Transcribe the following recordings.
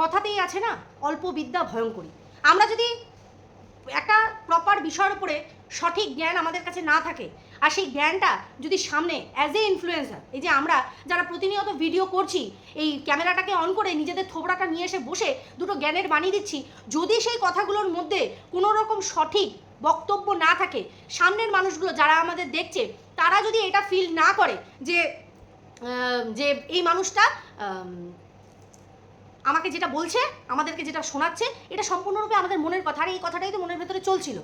কথাতেই আছে না, অল্প বিদ্যা ভয়ঙ্করী। আমরা যদি একটা প্রপার বিষয়ের উপরে সঠিক জ্ঞান আমাদের কাছে না থাকে, আর সেই জ্ঞানটা যদি সামনে অ্যাজ এ ইনফ্লুয়েন্সার এই যে আমরা যারা প্রতিনিয়ত ভিডিও করছি, এই ক্যামেরাটাকে অন করে নিজেদের থোবড়াটা নিয়ে এসে বসে দুটো জ্ঞানের বাণী দিচ্ছি, যদি সেই কথাগুলোর মধ্যে কোনো রকম সঠিক বক্তব্য না থাকে, সামনের মানুষগুলো যারা আমাদের দেখছে, তারা যদি এটা ফিল না করে যে যে এই মানুষটা আমাকে যেটা বলছে, আমাদেরকে যেটা শোনাচ্ছে, এটা সম্পূর্ণরূপে আমাদের মনের কথা। আর এই কথাটাই তো মনের ভেতরে চলছিল।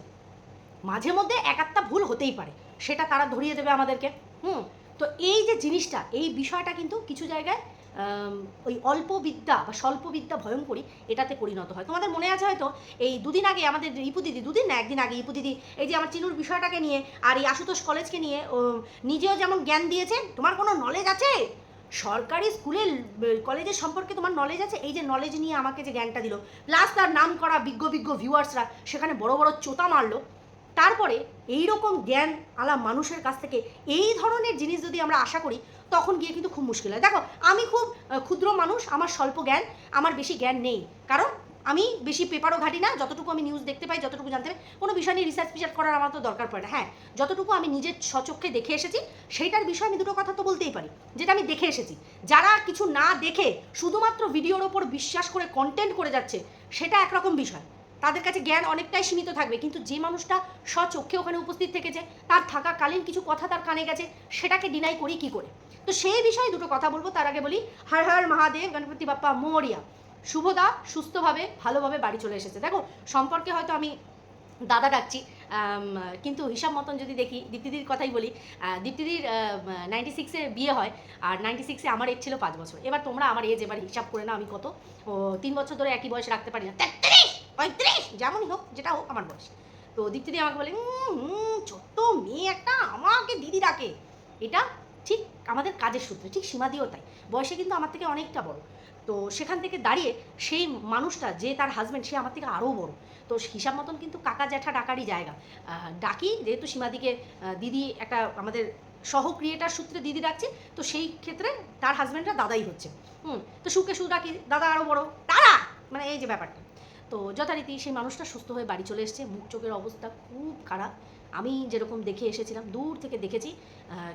মাঝে মধ্যে এক একটা ভুল হতেই পারে, সেটা তারা ধরিয়ে দেবে আমাদেরকে। হুম? তো এই যে জিনিসটা, এই বিষয়টা কিন্তু কিছু জায়গায় ওই অল্প বিদ্যা বা স্বল্প বিদ্যা ভয়ঙ্করী, এটাতে পরিণত হয়। তোমাদের মনে আছে হয়তো, এই দুদিন আগে আমাদের ইপু দিদি, দুদিন না, একদিন আগে ইপু দিদি, এই যে আমার চিনুর বিষয়টাকে নিয়ে আর এই আশুতোষ কলেজকে নিয়ে নিজেও যেমন জ্ঞান দিয়েছে, তোমার কোনো নলেজ আছে? সরকারি স্কুলে কলেজের সম্পর্কে তোমার নলেজ আছে? এই যে নলেজ নিয়ে আমাকে যে জ্ঞানটা দিল প্লাস তার নাম করা বিজ্ঞ বিজ্ঞ ভিউয়ার্সরা সেখানে বড় বড় চোতা মারলো। তারপরে এই রকম জ্ঞান আলা মানুষের কাছ থেকে এই ধরনের জিনিস যদি আমরা আশা করি, তখন গিয়ে কিন্তু খুব মুশকিল হয়। দেখো, আমি খুব ক্ষুদ্র মানুষ, আমার স্বল্প জ্ঞান, আমার বেশি জ্ঞান নেই। কারণ আমি বেশি পেপারও ঘাটি না, যতটুকু আমি নিউজ দেখতে পাই, যতটুকু জানতে পারি, কোনো বিষয় নিয়ে রিসার্চ ফিচার করার আমার তো দরকার পড়ে না। হ্যাঁ যতটুকু আমি নিজের সচক্ষে দেখে এসেছি, সেইটার বিষয়ে আমি দুটো কথা তো বলতেই পারি, যেটা আমি দেখে এসেছি। যারা কিছু না দেখে শুধুমাত্র ভিডিওর ওপর বিশ্বাস করে কন্টেন্ট করে যাচ্ছে, সেটা একরকম বিষয়। তাদের কাছে জ্ঞান অনেকটাই সীমিত থাকবে, কিন্তু যে মানুষটা স্বচক্ষে ওখানে উপস্থিত থেকেছে, তার থাকাকালীন কিছু কথা তার কানে গেছে, সেটাকে ডিনাই করি কি করে? তো সেই বিষয়ে দুটো কথা বলব, তার আগে বলি, হর হর মহাদেব, গণপতি বাপ্পা, মোরিয়া। শুভদা সুস্থভাবে ভালোভাবে বাড়ি চলে এসেছে। দেখো সম্পর্কে হয়তো আমি দাদা ডাকছি কিন্তু হিসাব মতন যদি দেখি দীপ্তিদির কথাই বলি দীপ্তিদির নাইনটি সিক্সে বিয়ে হয় আর নাইনটি সিক্সে আমার এজ ছিল পাঁচ বছর। এবার তোমরা আমার এজ এবার হিসাব করে না আমি কত। ও তিন বছর ধরে একই বয়স রাখতে পারি না। তেত্রিশ! পঁয়ত্রিশ! যেমনই হোক যেটা হোক আমার বয়স। তো দীপ্তিদি আমাকে বলে "উম, ছোট্ট মেয়ে একটা আমাকে দিদি ডাকে। এটা ঠিক আমাদের কাজের সূত্রে ঠিক সীমাদিও তাই। বয়সে কিন্তু আমার থেকে অনেকটা বড়। তো সেখান থেকে দাঁড়িয়ে সেই মানুষটা, যে তার হাজব্যান্ড সে আমার থেকে আরও বড়। তো হিসাব মতন কিন্তু কাকা জ্যাঠা ডাকারই জায়গা। ডাকি যেহেতু সীমাদিকে দিদি একটা আমাদের সহ ক্রিয়েটার সূত্রে দিদি ডাকছে, তো সেই ক্ষেত্রে তার হাজব্যান্ডরা দাদাই হচ্ছে। হুম, তো সুখে সুখ ডাকি, দাদা আরও বড়। তারা মানে এই যে ব্যাপারটা। তো যথারীতি সেই মানুষটা সুস্থ হয়ে বাড়ি চলে এসছে। মুখ চোখের অবস্থা খুব খারাপ। আমি যেরকম দেখে এসেছিলাম, দূর থেকে দেখেছি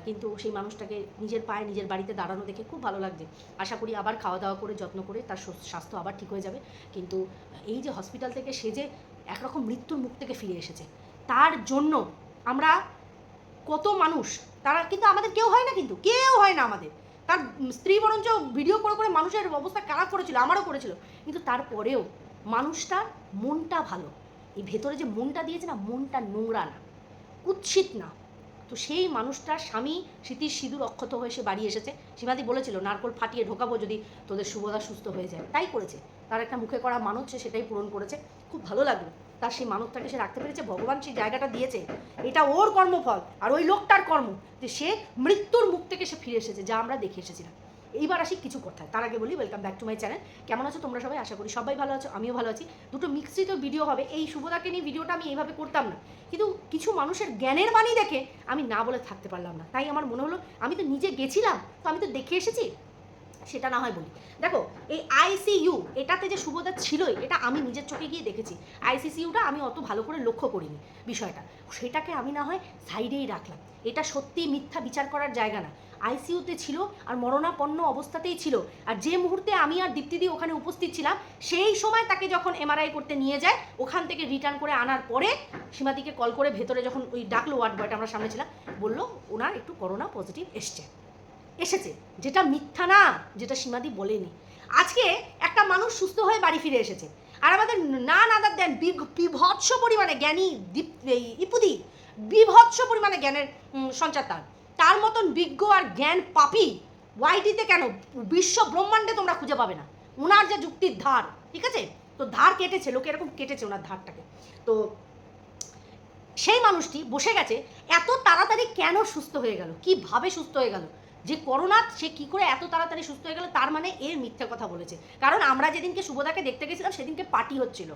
কিন্তু সেই মানুষটাকে নিজের পায়ে নিজের বাড়িতে দাঁড়ানো দেখে খুব ভালো লাগছে। আশা করি আবার খাওয়া দাওয়া করে, যত্ন করে তার স্বাস্থ্য আবার ঠিক হয়ে যাবে। কিন্তু এই যে হসপিটাল থেকে সে যে একরকম মৃত্যুর মুখ থেকে ফিরে এসেছে, তার জন্য আমরা কত মানুষ, তারা কিন্তু আমাদের কেউ হয় না কিন্তু, কেউ হয় না আমাদের। তার স্ত্রী বরঞ্চ ভিডিও করে করে মানুষের অবস্থা খারাপ করেছিল, আমারও করেছিল। কিন্তু তারপরেও মানুষটার মনটা ভালো। এই ভেতরে যে মনটা দিয়েছে না, মনটা নোংরা না। কুৎসিত না। তো সেই মানুষটার স্বামী স্মৃতির সিঁদুর অক্ষত হয়ে সে বাড়ি এসেছে। সীমাদি বলেছিল, নারকোল ফাটিয়ে ঢোকাবো যদি তোদের শুভদা সুস্থ হয়ে যায়। তাই করেছে। তার একটা মুখে করা মানত সে সেটাই পূরণ করেছে। খুব ভালো লাগল। তার সেই মানবটাকে সে রাখতে পেরেছে। ভগবান সেই জায়গাটা দিয়েছে। এটা ওর কর্মফল। আর ওই লোকটার কর্ম যে সে মৃত্যুর মুখ থেকে সে ফিরে এসেছে, যা আমরা দেখে এসেছিলাম। এইবার আসি কিছু কথায়। তার আগে বলি welcome back to my channel কেমন আছো তোমরা সবাই? আশা করি সবাই ভালো আছো, আমিও ভালো আছি। দুটো মিক্সিত ভিডিও হবে। এই শুভদাকে নিয়ে ভিডিওটা আমি এইভাবে করতাম না। কিন্তু কিছু মানুষের জ্ঞানের বাণী দেখে আমি না বলে থাকতে পারলাম না। তাই আমার মনে হলো, আমি তো নিজে গেছিলাম, তো আমি তো দেখে এসেছি। সেটা না হয় বলি। দেখো, এই আইসিইউ এটাতে যে সুভদ্রা ছিলই, এটা আমি নিজের চোখে গিয়ে দেখেছি। আইসিসিউটা আমি অত ভালো করে লক্ষ্য করিনি বিষয়টা। সেটাকে আমি না হয় সাইডেই রাখলাম। এটা সত্যি মিথ্যা বিচার করার জায়গা না। আইসিইউতে ছিল আর মরণাপন্ন অবস্থাতেই ছিল। আর যে মুহূর্তে আমি আর দীপ্তিদি ওখানে উপস্থিত ছিলাম, সেই সময় তাকে যখন এমআরআই করতে নিয়ে যায়, ওখান থেকে রিটার্ন করে আনার পরে সীমাদিকে কল করে ভেতরে যখন ওই ডাকলো ওয়ার্ড বয়টা আমরা সামনে ছিলাম, বলল, ওনার একটু করোনা পজিটিভ এসছে। এসেছে। যেটা মিথ্যা না, যেটা সীমাদি বলেনি। আজকে একটা মানুষ সুস্থ হয়ে বাড়ি ফিরে এসেছে। আর আমাদের না নাদার দেন বিভৎস পরিমাণে জ্ঞানী দীপ ইপুদি, বিভৎস পরিমাণে জ্ঞানের সঞ্চার তার। তার মতন বিজ্ঞ আর জ্ঞান পাপি ওয়াইটিতে কেন বিশ্ব ব্রহ্মাণ্ডে তোমরা খুঁজে পাবে না? ওনার যে যুক্তির ধার, ঠিক আছে? তো ধার কেটেছে, লোকে এরকম কেটেছে ওনার ধারটাকে। তো সেই মানুষটি বসে গেছে, এত তাড়াতাড়ি কেন সুস্থ হয়ে গেল? কীভাবে সুস্থ হয়ে গেল? যে করোনা সে কি করে এত তাড়াতাড়ি সুস্থ হয়ে গেল, তার মানে এর মিথ্যে কথা বলেছে। কারণ আমরা যেদিনকে শুভদাকে দেখতে গেছিলাম, সেদিনকে পার্টি হচ্ছিল।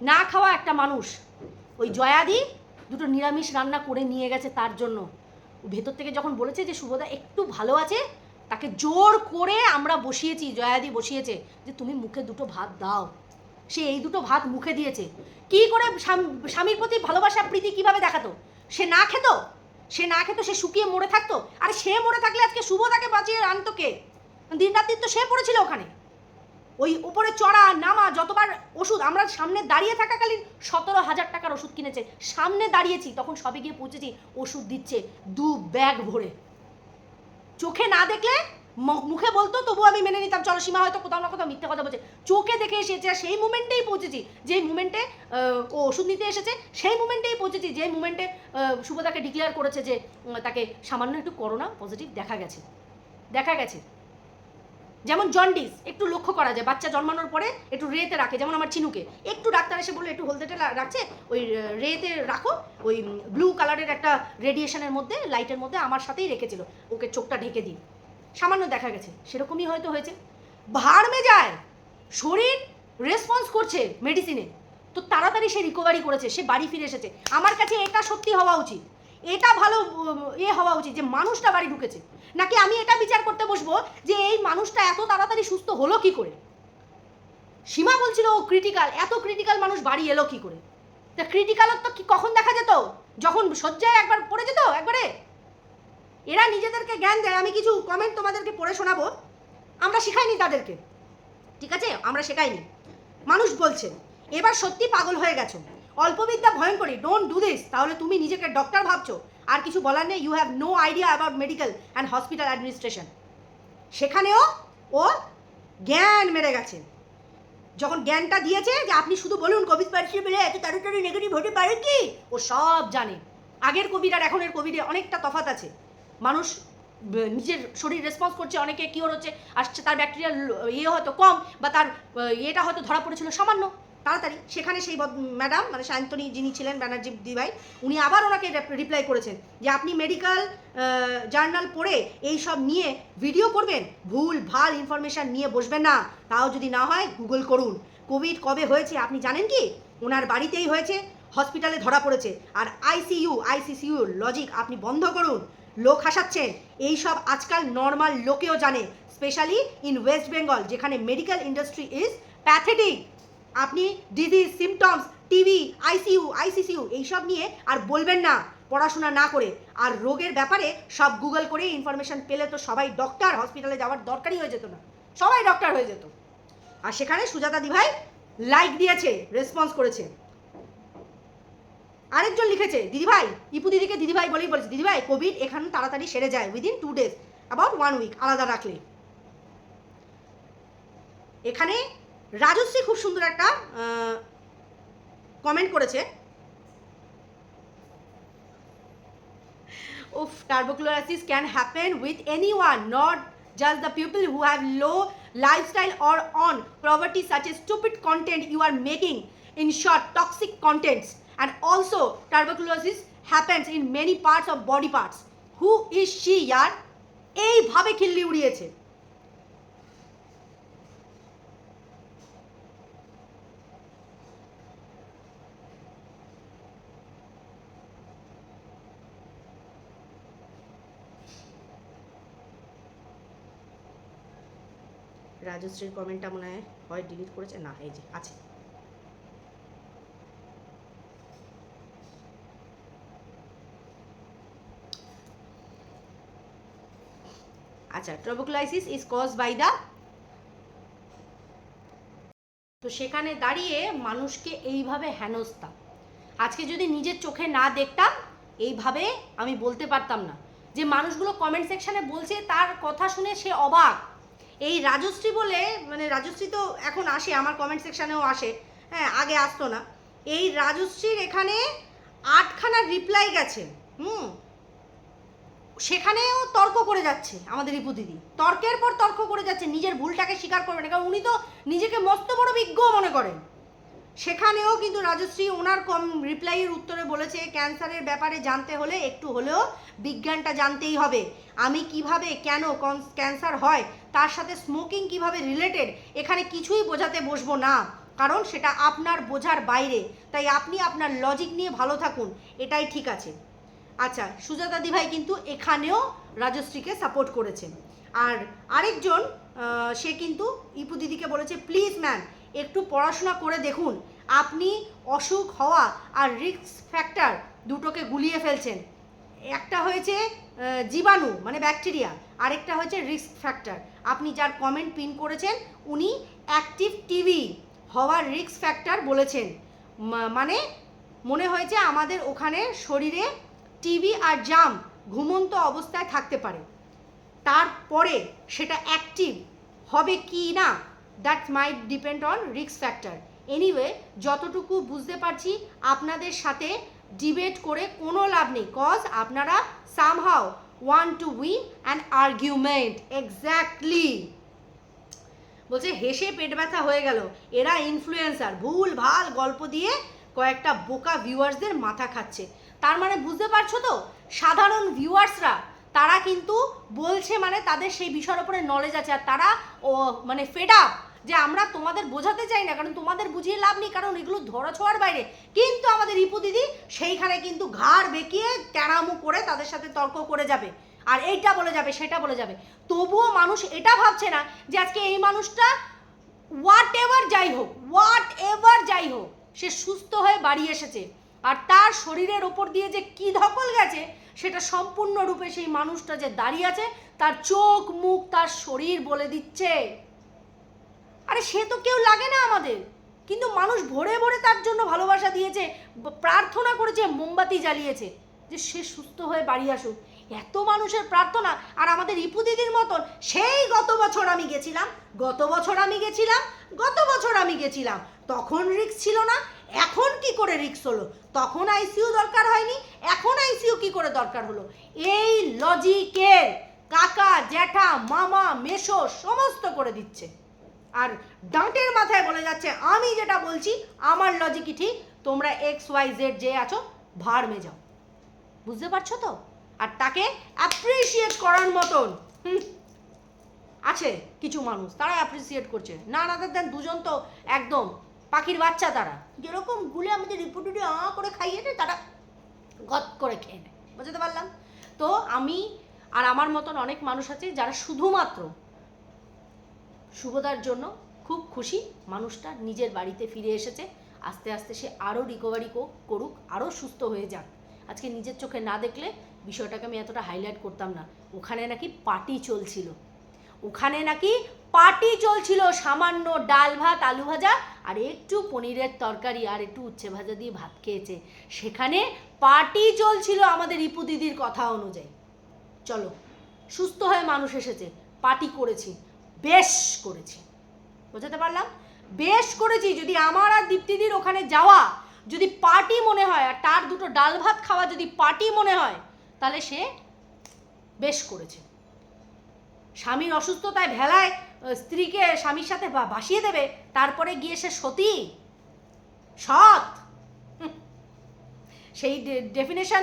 না খাওয়া একটা মানুষ, ওই জয়াদি দুটো নিরামিষ রান্না করে নিয়ে গেছে তার জন্য। ভেতর থেকে যখন বলেছে যে শুভদা একটু ভালো আছে, তাকে জোর করে আমরা বসিয়েছি, জয়াদি বসিয়েছে, যে তুমি মুখে দুটো ভাত দাও। সে এই দুটো ভাত মুখে দিয়েছে। কি করে স্বামীর প্রতি ভালোবাসা, প্রীতি কীভাবে দেখাতো? সে না খেত? সে না খেতো, সে শুকিয়ে মরে থাকতো। আর সে মরে থাকলে আজকে শুভ তাকে বাঁচিয়ে আনতো কে? দিন রাত্রি তো সে পড়েছিল ওখানে। ওই উপরে চড়া, নামা, যতবার ওষুধ, আমরা সামনে দাঁড়িয়ে থাকাকালীন সতেরো হাজার টাকার ওষুধ কিনেছে। সামনে দাঁড়িয়েছি, তখন সবে গিয়ে পৌঁছেছি, ওষুধ দিচ্ছে দু ব্যাগ ভরে। চোখে না দেখলে মুখে বলতো তবু আমি মেনে নিতাম। চলো, সীমা হয়তো কোথাও না কোথাও মিথ্যে কথা বলছে। চোখে দেখে এসেছে, আর সেই মুমেন্টেই পৌঁছেছি। যে মুমেন্টে ও ওষুধ নিতে এসেছে, সেই মুমেন্টেই পৌঁছেছি। যে মুমেন্টে শুভদাকে ডিক্লেয়ার করেছে যে তাকে সামান্য একটু করোনা পজিটিভ দেখা গেছে। দেখা গেছে। যেমন জন্ডিস একটু লক্ষ্য করা যায়। বাচ্চা জন্মানোর পরে একটু রেতে রাখে। যেমন আমার চিনুকে। একটু ডাক্তার এসে বলে একটু হলদেটে রাখছে? ওই রেতে রাখো। ওই ব্লু কালারের একটা রেডিয়েশনের মধ্যে লাইটের মধ্যে আমার সাথেই রেখেছিল। ওকে চোখটা ঢেকে দিই সামান্য দেখা গেছে, সেরকমই হয়তো হয়েছে। ভাড়মে যায়, শরীর রেসপন্স করছে মেডিসিনে তো তাড়াতাড়ি সে রিকভারি করেছে, সে বাড়ি ফিরে এসেছে। আমার কাছে এটা সত্যি হওয়া উচিত। এটা ভালো এ হওয়া উচিত যে মানুষটা বাড়ি ঢুকেছে। নাকি আমি এটা বিচার করতে বসবো যে এই মানুষটা এত তাড়াতাড়ি সুস্থ হলো কি করে? সীমা বলছিল, ও ক্রিটিক্যাল এত ক্রিটিক্যাল মানুষ বাড়ি এলো কি করে? তা ক্রিটিক্যালত কি, কখন দেখা যেত? যখন শয্যায় একবার পড়ে যেত একবারে? এরা নিজেদেরকে জ্ঞান দেয়, আমি কিছু কমেন্ট তোমাদেরকে পড়ে শোনাবো। আমরা শেখাইনি তাদেরকে। ঠিক আছে? আমরা শেখাইনি। মানুষ বলছে, এবার সত্যি পাগল হয়ে গেছো। অল্পবিদ্যা ভয়ঙ্করী ডোন্ট ডু দিস তাহলে তুমি নিজেকে ডক্টর ভাবছ। আর কিছু বলার নেই। You have no idea about medical and hospital administration সেখানেও ও জ্ঞান মেরে গেছে। যখন জ্ঞানটা দিয়েছে যে আপনি শুধু বলুন কোভিড পরিষেবা বেড়ে এত তাড়াতাড়ি নেগেটিভ হতে পারে কি? ও সব জানে। আগের কোভিড আর এখনের কোভিডে অনেকটা তফাৎ আছে। মানুষ নিজের শরীর রেসপন্স করছে, অনেকে কিওর হচ্ছে, আসছে তার ব্যাকটেরিয়াল ইয়ে হয়তো কম বা তার ইয়েটা হয়তো ধরা পড়েছিল সামান্য। তাড়াতাড়ি, সেখানে সেই ম্যাডাম মানে শান্তনী যিনি ছিলেন, ব্যানার্জি দিভাই উনি আবার ওনাকে রিপ্লাই করেছেন যে আপনি মেডিকেল জার্নাল পড়ে এই সব নিয়ে ভিডিও করবেন। ভুল, ভালো ইনফরমেশান নিয়ে বসবেন না। তাও যদি না হয় গুগল করুন। কোভিড কবে হয়েছে, আপনি জানেন কি? ওনার বাড়িতেই হয়েছে হসপিটালে ধরা পড়েছে। আর আইসিইউ আইসিসিউ লজিক আপনি বন্ধ করুন। লোক হাসাচ্ছেন এই সব আজকাল নর্মাল লোকেও জানে স্পেশালি ইন ওয়েস্ট বেঙ্গল যেখানে মেডিকেল ইন্ডাস্ট্রি ইজ প্যাথেটিক আপনি disease symptoms TB ICU ICCU এইসব নিয়ে আর বলবেন না, পড়াশোনা না করে। আর রোগের ব্যাপারে সব গুগল করে ইনফরমেশন পেলে তো সবাই ডক্টর হসপিটালে যাওয়ার দরকারই হয়ে যেত না। সবাই ডক্টর হয়ে যেত। আর সেখানে সুজাতা দিভাই লাইক দিয়েছে রেসপন্স করেছে। আরেকজন লিখেছে, দিদিভাই, ইপু দিদিকে দিদিভাই বলেই বলেছে, দিদিভাই কোভিড এখানে তাড়াতাড়ি সেরে যায় within two days about one week আলাদা রাখলে। এখানে রাজশ্রী খুব সুন্দর একটা কমেন্ট করেছে। উফ tuberculosis can happen with any one not just the people who have low lifestyle or on poverty such a stupid content you are making in short toxic contents And also, tuberculosis happens in many parts of body parts. Who is she, yaar? এইভাবে খিল্লি উড়িয়েছে রাজশ্রীর কমেন্টটা মনে হয় হয় delete করেছে না এই যে আছে আচ্ছা tuberculosis is cause by the তো সেখানে দাঁড়িয়ে মানুষকে এইভাবে হেনস্তা। আজকে যদি নিজের চোখে না দেখতাম, এইভাবে আমি বলতে পারতাম না। যে মানুষগুলো কমেন্ট সেকশানে বলছে, তার কথা শুনে সে অবাক। এই রাজশ্রী বলে মানে রাজশ্রী তো এখন আসে, আমার কমেন্ট সেকশানেও আসে। হ্যাঁ আগে আসতো না। এই রাজশ্রীর এখানে আটখানা রিপ্লাই গেছে। হুম সেখানেও তর্ক করে যাচ্ছে আমাদের রিপু দিদি। তর্কের পর তর্ক করে যাচ্ছে, নিজের ভুলটাকে স্বীকার করবে না। কারণ উনি তো নিজেকে মস্ত বড় বিজ্ঞ মনে করেন। সেখানেও কিন্তু রাজশ্রী ওনার কম রিপ্লাইয়ের উত্তরে বলেছে, ক্যান্সারের ব্যাপারে জানতে হলে একটু হলেও বিজ্ঞানটা জানতেই হবে। আমি কীভাবে, কেন ক্যান্সার হয়, তার সাথে স্মোকিং কীভাবে রিলেটেড, এখানে কিছুই বোঝাতে বসবো না। কারণ সেটা আপনার বোঝার বাইরে। তাই আপনি আপনার লজিক নিয়ে ভালো থাকুন। এটাই ঠিক আছে। আচ্ছা সুজাতা দিভাই কিন্তু এখানেও রাজশ্রীকে সাপোর্ট করেছেন। আর আরেকজন সে কিন্তু ইপু দিদিকে বলেছে প্লিজ ম্যাম একটু পড়াশোনা করে দেখুন। আপনি অসুখ হওয়া আর রিস্ক ফ্যাক্টর দুটোকে গুলিয়ে ফেলছেন। একটা হয়েছে জীবাণু মানে ব্যাকটেরিয়া আরেকটা হয়েছে রিস্ক ফ্যাক্টর আপনি যার কমেন্ট পিন করেছেন, উনি অ্যাক্টিভ টিভি হওয়ার রিস্ক ফ্যাক্টর বলেছেন। মানে মনে হয়েছে আমাদের ওখানে শরীরে টিভি আর জাম ঘুমন্ত অবস্থায় থাকতে পারে। তারপরে সেটা অ্যাক্টিভ হবে কি না that might depend on risk factor anyway যতটুকু বুঝতে পারছি, আপনাদের সাথে ডিবেট করে কোনো লাভ নেই কজ আপনারা somehow want to win an argument exactly বলছে, হেসে পেট ব্যথা হয়ে গেল। এরা ইনফ্লুয়েন্সার ভুল ভালো গল্প দিয়ে কয়েকটা বোকা ভিউয়ার্সদের মাথা খাচ্ছে। তার মানে বুঝতে পারছ তো? সাধারণ ভিউয়ার্সরা, তারা কিন্তু বলছে মানে তাদের সেই বিষয়ের ওপরে নলেজ আছে আর তারা, ও মানে ফেড আপ যে আমরা তোমাদের বোঝাতে চাই না, কারণ তোমাদের বুঝিয়ে লাভ নেই, কারণ এগুলো ধরা ছোঁয়ার বাইরে। কিন্তু আমাদের রিপু দিদি সেইখানে কিন্তু ঘাড় বেঁকিয়ে ট্যাড়ামু করে তাদের সাথে তর্ক করে যাবে। আর এইটা বলে যাবে, সেটা বলে যাবে। তবুও মানুষ এটা ভাবছে না যে আজকে এই মানুষটা হোয়াট এভার যাই হোক হোয়াট এভার যাই হোক, সে সুস্থ হয়ে বাড়ি এসেছে। আর তার শরীরের ওপর দিয়ে যে কি ধকল গেছে, সেটা সম্পূর্ণরূপে সেই মানুষটা যে দাঁড়িয়ে আছে, তার চোখ, মুখ, তার শরীর বলে দিচ্ছে। আরে সে তো কেউ লাগে না আমাদের। কিন্তু মানুষ ভরে ভরে তার জন্য ভালোবাসা দিয়েছে প্রার্থনা করেছে, মোমবাতি জ্বালিয়েছে, যে সে সুস্থ হয়ে বাড়ি আসুক। এত মানুষের প্রার্থনা, আর আমাদের ইপু দিদির মতন, সেই গত বছর আমি গেছিলাম, গত বছর আমি গেছিলাম, গত বছর আমি গেছিলাম, তখন রিক্স ছিল না এখন কি করে রিক্স হলো? তখন আইসিইউ দরকার হয়নি, এখন আইসিইউ কি করে দরকার হলো? এই লজিকের কাকা, জ্যাঠা, মামা মেশো সমস্ত করে দিচ্ছে। আর ডাঁটের মাথায় বলে যাচ্ছে, আমি যেটা বলছি, আমার লজিকই ঠিক, তোমরা এক্স ওয়াই জেড যে আছো মে যাও বুঝতে পারছ তো? আর তাকে অ্যাপ্রিসিয়েট করার মতন আছে কিছু মানুষ তারা অ্যাপ্রিসিয়েট করছে। না না, দেন দুজন তো একদম পাখির বাচ্চা তারা। যেরকম গুলে আমাদের রিপুটুটি আ করে খাইয়ে দেয় তারা গত করে খেয়ে নেয়। বুঝতে পারলাম? তো আমি আর আমার মতন অনেক মানুষ আছে যারা শুধুমাত্র শুভদার জন্য খুব খুশি মানুষটা নিজের বাড়িতে ফিরে এসেছে। আস্তে আস্তে সে আরও রিকভারি করুক আরও সুস্থ হয়ে যাক। আজকে নিজের চোখে না দেখলে বিষয়টাকে আমি এতটা হাইলাইট করতাম না। ওখানে নাকি পার্টি চলছিল। ওখানে নাকি পার্টি চলছিল, সামান্য ডাল ভাত, আলু ভাজা, আর একটু পনিরের তরকারি আর একটু উচ্ছে ভাজা দিয়ে ভাত খেয়েছে। সেখানে পার্টি চলছিল আমাদের রিপু দিদির কথা অনুযায়ী। চলো, সুস্থ হয়ে মানুষ এসেছে, পার্টি করেছি, বেশ করেছি। বোঝাতে পারলাম? বেশ করেছি, যদি আমার আর দীপ্তিদির ওখানে যাওয়া, যদি পার্টি মনে হয়, আর তার দুটো ডাল ভাত খাওয়া যদি পার্টি মনে হয়, তাহলে সে বেশ করেছে। স্বামীর অসুস্থতায় ভেলায় স্ত্রীকে স্বামীর সাথে ভাসিয়ে দেবে, তারপরে গিয়ে সে সতী। সৎ। সেই ডেফিনেশন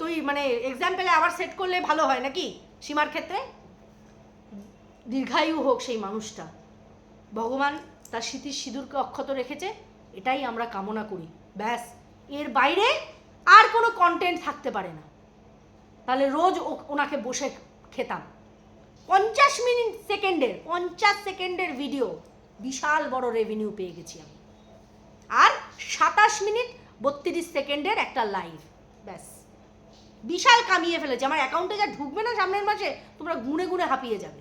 তুই মানে এক্সাম্পলে আবার সেট করলে ভালো হয় নাকি সীমার ক্ষেত্রে? দীর্ঘায়ু হোক সেই মানুষটা। ভগবান তার স্মৃতির সিঁদুরকে অক্ষত রেখেছে, এটাই আমরা কামনা করি। ব্যাস। এর বাইরে আর কোনো কন্টেন্ট থাকতে পারে না। তাহলে রোজ ওনাকে বসে খেতাম। পঞ্চাশ মিনিট সেকেন্ডের, পঞ্চাশ সেকেন্ডের ভিডিও বিশাল বড় রেভিনিউ পেয়ে গেছি আমি। আর সাতাশ মিনিট বত্রিশ সেকেন্ডের একটা লাইভ ব্যাস। বিশাল কামিয়ে ফেলেছে। আমার অ্যাকাউন্টে যা ঢুকবে না সামনের মাসে, তোমরা গুনে গুনে হাঁপিয়ে যাবে।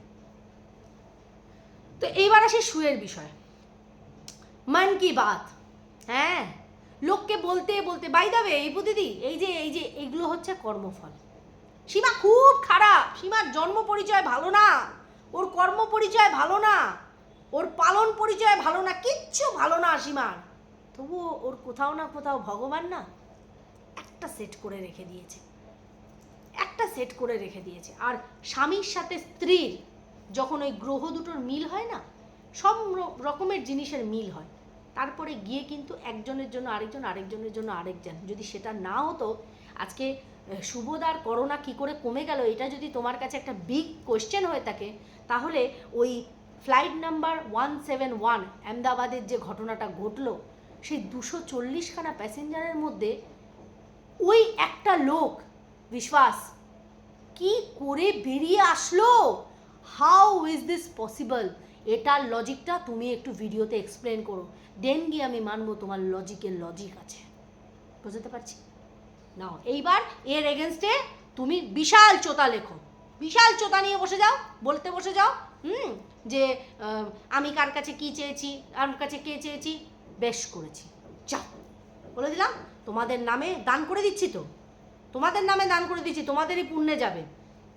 তো এইবার আসি শুয়ের বিষয়। মন কি বাত? হ্যাঁ? লোককে বলতে বলতে বাই দাবে এই দিদি এই যে এই যে, এগুলো হচ্ছে কর্মফল। সীমা খুব খারাপ। সীমার জন্ম পরিচয় ভালো না। ওর কর্ম পরিচয় ভালো না। ওর পালন পরিচয় ভালো না। কিচ্ছু ভালো না সীমার। তবুও ওর কোথাও না কোথাও ভগবান না একটা সেট করে রেখে দিয়েছে। একটা সেট করে রেখে দিয়েছে। আর স্বামীর সাথে স্ত্রীর যখন ওই গ্রহ দুটোর মিল হয় না, সব রকমের জিনিসের মিল হয়। তারপরে গিয়ে কিন্তু একজনের জন্য আরেকজন, আরেকজনের জন্য আরেকজন। যদি সেটা না হতো, আজকে শুভদার করোনা কি করে কমে গেল, এটা যদি তোমার কাছে একটা বিগ কোয়েশ্চেন হয়ে থাকে, তাহলে ওই flight number one seven one আহমেদাবাদের যে ঘটনাটা ঘটলো, সেই দুশো চল্লিশখানা প্যাসেঞ্জারের মধ্যে ওই একটা লোক, বিশ্বাস, কি করে বেরিয়ে আসলো? হাউ ইজ দিস পসিবল এটার লজিকটা তুমি একটু ভিডিওতে এক্সপ্লেন করো। দেন গিয়ে আমি মানবো তোমার লজিকের লজিক আছে। বুঝতে পারছি? নাও। এইবার এর এগেনস্টে তুমি বিশাল চোতা লেখো। বিশাল চোতা নিয়ে বসে যাও, বলতে বসে যাও, হুম, যে আমি কার কাছে কি চেয়েছি আমার কাছে কে চেয়েছি? বেশ করেছি। যাও। বলে দিলাম, তোমাদের নামে দান করে দিচ্ছি তো। তোমাদের নামে দান করে দিচ্ছি, তোমাদেরই পুণ্যে যাবে।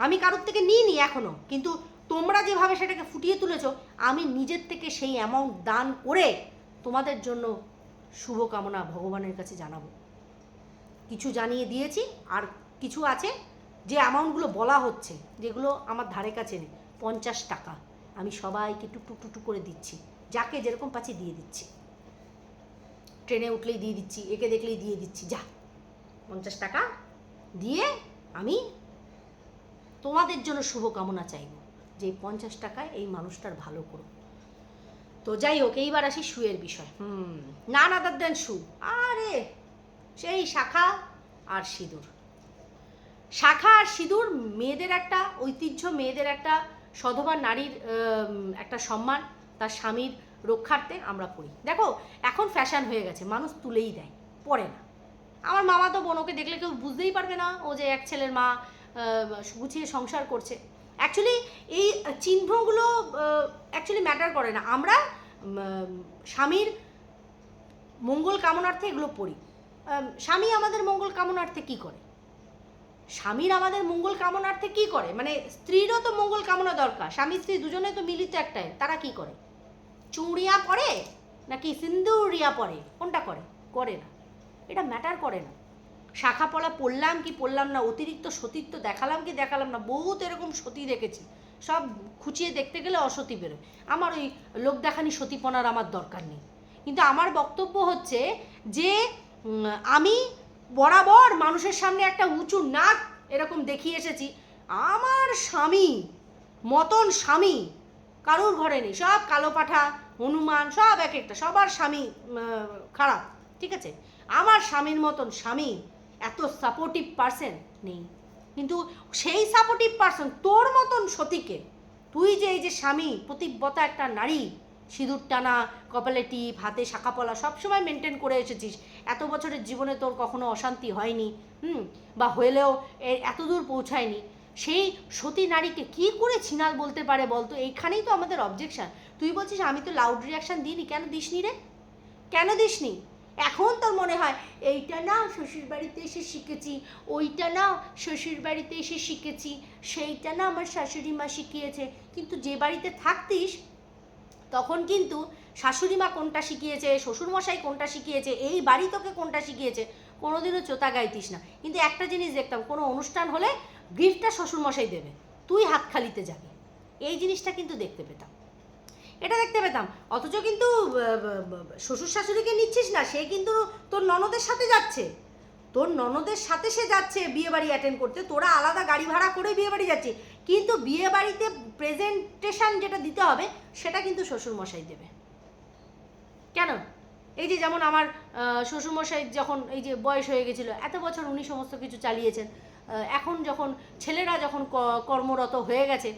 আমি কারোর থেকে নিইনি এখনও কিন্তু তোমরা যেভাবে সেটাকে ফুটিয়ে তুলেছ, আমি নিজের থেকে সেই অ্যামাউন্ট দান করে তোমাদের জন্য শুভকামনা ভগবানের কাছে জানাব। কিছু জানিয়ে দিয়েছি আর কিছু আছে যে অ্যামাউন্টগুলো বলা হচ্ছে যেগুলো আমার ধারে কাছে নেই পঞ্চাশ টাকা। আমি সবাইকে টুকটুক টুকটুক করে দিচ্ছি যাকে যেরকম পাচ্ছি দিয়ে দিচ্ছি। ট্রেনে উঠলেই দিয়ে দিচ্ছি একে দেখলেই দিয়ে দিচ্ছি যা। পঞ্চাশ টাকা দিয়ে আমি তোমাদের জন্য শুভকামনা চাইব যে এই পঞ্চাশ টাকায় এই মানুষটার ভালো করো। তো যাই হোক এইবার আসি শুয়ের বিষয়। হুম। না না দাদ দেন শু আরে! সেই শাখা আর সিঁদুর। শাখা আর সিঁদুর মেয়েদের একটা ঐতিহ্য, মেয়েদের একটা সধবা নারীর একটা সম্মান, তার স্বামীর রক্ষার্থে আমরা পড়ি। দেখো, এখন ফ্যাশন হয়ে গেছে, মানুষ তুলেই দেয়, পরে না। আমার মামা তো বোন ওকে দেখলে কেউ বুঝতেই পারবে না, ও যে এক ছেলের মা গুছিয়ে সংসার করছে। অ্যাকচুয়ালি এই চিহ্নগুলো অ্যাকচুয়ালি ম্যাটার করে না। আমরা স্বামীর মঙ্গল কামনার্থে এগুলো পড়ি। স্বামী আমাদের মঙ্গল কামনার্থে কি করে? স্বামীর আমাদের মঙ্গল কামনার্থে কি করে? মানে স্ত্রীরও তো মঙ্গল কামনা দরকার। স্বামী স্ত্রী দুজনে তো মিলিত একটাই তারা কি করে? চুড়িয়া পরে নাকি সিন্দুরিয়া পরে? কোনটা করে? করে না। এটা ম্যাটার করে না। শাখা পলা পড়লাম কি পড়লাম না, অতিরিক্ত সতীত্ব দেখালাম কি দেখালাম না, বহুত এরকম সতী দেখেছি। সব খুঁচিয়ে দেখতে গেলে অসতী বেরোয়। আমার ওই লোক দেখানি সতীপনার আমার দরকার নেই। কিন্তু আমার বক্তব্য হচ্ছে যে আমি বরাবর মানুষের সামনে একটা উঁচু নাক এরকম দেখিয়ে এসেছি। আমার স্বামী, মতন স্বামী, কারোর ঘরে নেই। সব কালো পাঠা, হনুমান, সব এক একটা। সবার স্বামী খারাপ, ঠিক আছে? আমার স্বামীর মতন স্বামী এত সাপোর্টিভ পার্সন নেই। কিন্তু সেই সাপোর্টিভ পার্সন তোর মতন সতীকে, তুই যে এই যে স্বামী প্রতিব্যতা একটা নারী সিঁদুর টানা, কপালে টিপ, হাতে শাখা পলা সবসময় মেনটেন করে এসেছিস। এত বছরের জীবনে তোর কখনো অশান্তি হয়নি, হুম? বা হলেও এ- এত দূর পৌঁছায়নি। সেই সতী নারীকে কি করে ছিনাল বলতে পারে বলতো? এইখানেই তো আমাদের অবজেকশন তুই বলছিস, আমি তো লাউড রিয়াকশন দিইনি, কেন দিসনি রে? কেন দিসনি? এখন তোর মনে হয়, এইটা না শ্বশুর বাড়িতে এসে শিখেছি, ওইটা না শ্বশুর বাড়িতে এসে শিখেছি, সেইটা না আমার শাশুড়ি মা শিখিয়েছে। কিন্তু যে বাড়িতে থাকতিস তখন কিন্তু শাশুড়ি মা কোনটা শিখিয়েছে, শ্বশুরমশাই কোনটা শিখিয়েছে, এই বাড়ি তোকে কোনটা শিখিয়েছে, কোনোদিনও চোতা গাইতিস না। কিন্তু একটা জিনিস দেখতাম, কোনো অনুষ্ঠান হলে গিফটটা শ্বশুরমশাই দেবে, তুই হাত খালিতে যাবি। এই জিনিসটা কিন্তু দেখতে পেতাম। এটা দেখতে পেতাম, অথচ কিন্তু শ্বশুর শাশুড়িকে নিচ্ছিস না, সে কিন্তু তোর ননদের সাথে যাচ্ছে। তোর ননদের সাথে সে যাচ্ছে বিয়ে বাড়ি অ্যাটেন্ড করতে, তোরা আলাদা গাড়ি ভাড়া করে বিয়ে বাড়ি যাচ্ছি কিন্তু বিয়ে বাড়িতে প্রেজেন্টেশন যেটা দিতে হবে, সেটা কিন্তু শ্বশুরমশাই দেবে। কেন? এই যে যেমন আমার শ্বশুরমশাই যখন এই যে বয়স হয়ে গেছিল, এত বছর উনি সমস্ত কিছু চালিয়েছেন এখন যখন ছেলেরা যখন কর্মরত হয়ে গেছে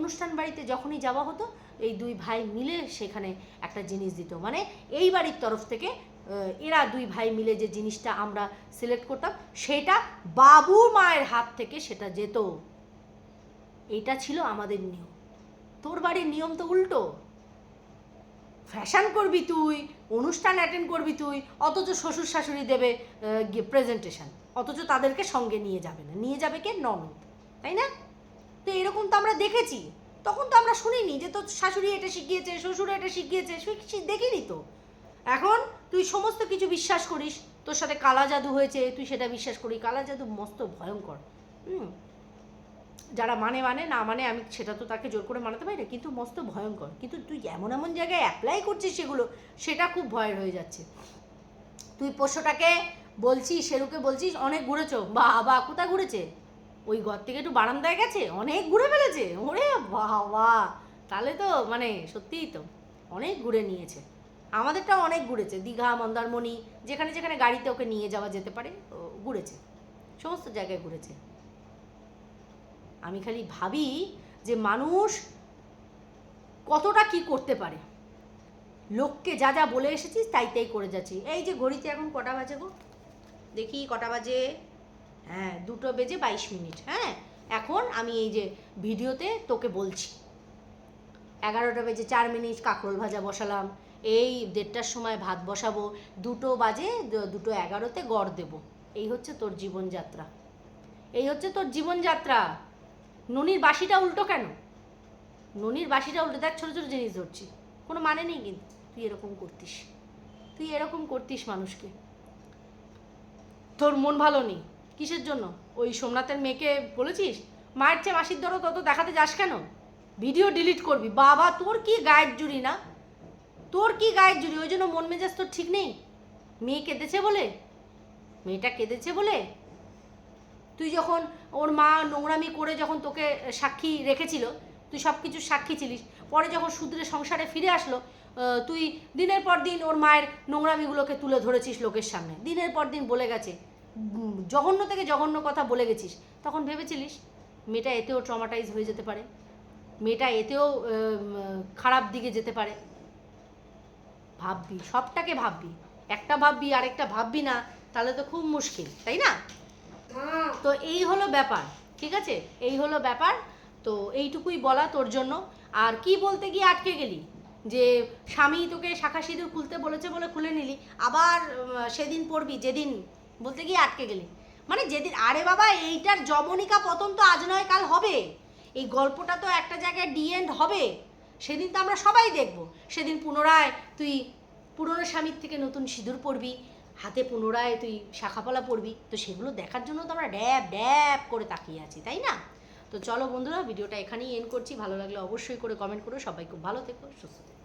অনুষ্ঠান বাড়িতে যখনই যাওয়া হতো, এই দুই ভাই মিলে সেখানে একটা জিনিস দিত। মানে এই বাড়ির তরফ থেকে এরা দুই ভাই মিলে যে জিনিসটা আমরা সিলেক্ট করতাম, সেটা বাবু মায়ের হাত থেকে সেটা যেত। এটা ছিল আমাদের নিয়ম। তোর বাড়ির নিয়ম তো উল্টো। ফ্যাশন করবি তুই, অনুষ্ঠান অ্যাটেন্ড করবি তুই, অথচ শ্বশুর শাশুড়ি দেবে প্রেজেন্টেশন অথচ তাদেরকে সঙ্গে নিয়ে যাবে না। নিয়ে যাবে কে? ননদ। তাই না? তো এরকম তো আমরা দেখেছি। তখন তো আমরা শুনিনি যে তোর শাশুড়ি এটা শিখিয়েছে, শ্বশুর এটা শিখিয়েছে দেখিনি তো? এখন তুই সমস্ত কিছু বিশ্বাস করিস। তোর সাথে কালা জাদু হয়েছে, তুই সেটা বিশ্বাস করি কালা জাদু মস্ত ভয়ঙ্কর। হুম? যারা মানে মানে না মানে আমি সেটা তো তাকে জোর করে মানাতে পারি না, কিন্তু মস্ত ভয়ঙ্কর। কিন্তু তুই এমন এমন জায়গায় অ্যাপ্লাই করছিস সেগুলো, সেটা খুব ভয়ের হয়ে যাচ্ছে। তুই পোষ্যটাকে বলছিস সেরুকে বলছিস, অনেক ঘুরেছো। বা বা কোথায় ঘুরেছে? ওই ঘর থেকে একটু বারান্দায় গেছে? অনেক ঘুরে ফেলেছে? ওরে বাবা! তাহলে তো মানে সত্যিই তো, অনেক ঘুরে নিয়েছে। আমাদেরটাও অনেক ঘুরেছে, দীঘা, মন্দারমণি, যেখানে যেখানে গাড়িতে ওকে নিয়ে যাওয়া যেতে পারে ঘুরেছে। সমস্ত জায়গায় ঘুরেছে। আমি খালি ভাবি যে মানুষ কতটা কি করতে পারে। লোককে যা যা বলে এসেছিস, তাই তাই করে যাচ্ছি। এই যে ঘড়িতে এখন কটা বাজে গো? দেখি কটা বাজে। হ্যাঁ দুটো বেজে বাইশ মিনিট। হ্যাঁ এখন আমি এই যে ভিডিওতে তোকে বলছি। এগারোটা বেজে চার মিনিট, কাঁকরোল ভাজা বসালাম। এই দেড়টার সময় ভাত বসাবো, দুটো বাজে দুটো এগারোতে গড় দেব। এই হচ্ছে তোর জীবনযাত্রা। এই হচ্ছে তোর জীবনযাত্রা। ননির বাসিটা উল্টো কেন? ননির বাসিটা উল্টো, দেখ ছোটো ছোটো জিনিস ধরছি। কোনো মানে নেই কিন্তু, তুই এরকম করতিস। তুই এরকম করতিস মানুষকে। তোর মন ভালো নেই। কিসের জন্য? ওই সোমনাথের মেয়েকে বলেছিস? মায়ের চেয়ে মাসির দরও তত দেখাতে যাস কেন? ভিডিও ডিলিট করবি। বাবা, তোর কি গায়ের জুড়ি না? তোর কি গায়ের জুড়ি? ওই জন্য মন মেজাজ তোর ঠিক নেই? মেয়ে কেঁদেছে বলে? মেয়েটা কেঁদেছে বলে? তুই যখন ওর মা নোংরামি করে যখন তোকে সাক্ষী রেখেছিল, তুই সব কিছু সাক্ষী ছিলিস। পরে যখন শুধরে সংসারে ফিরে আসলো তুই দিনের পর দিন ওর মায়ের নোংরামিগুলোকে তুলে ধরেছিস লোকের সামনে। দিনের পর দিন বলে গেছে। জঘন্য থেকে জঘন্য কথা বলে গেছিস। তখন ভেবেছিলিস, মেয়েটা এতেও ট্রমাটাইজ হয়ে যেতে পারে। মেয়েটা এতেও খারাপ দিকে যেতে পারে। ভাববি সবটাকে ভাববি। একটা ভাববি আরেকটা ভাববি না তাহলে তো খুব মুশকিল তাই না? তো এই হলো ব্যাপার ঠিক আছে? এই হলো ব্যাপার তো এইটুকুই বলা তোর জন্য। আর কি বলতে গিয়ে আটকে গেলি? যে স্বামী তোকে শাখা সিঁদুর খুলতে বলেছে বলে খুলে নিলি আবার সেদিন পড়বি যেদিন বলতে গিয়ে আটকে গেলি। মানে যেদিন আরে বাবা এইটার জবনিকা পতন তো আজ নয় কাল হবে। এই গল্পটা তো একটা জায়গায় ডি এন্ড হবে। সেদিন তো আমরা সবাই দেখব। সেদিন পুনরায় তুই পুরনো স্বামীর থেকে নতুন সিঁদুর পরবি, হাতে পুনরায় তুই শাখাপলা পরবি। তো সেগুলো দেখার জন্য তো আমরা ড্যাব ড্যাব করে তাকিয়ে আছি, তাই না? তো চলো বন্ধুরা, ভিডিওটা এখানেই এন্ড করছি। ভালো লাগলে অবশ্যই করে কমেন্ট করো। সবাই খুব ভালো থেকো, সুস্থ থেকো।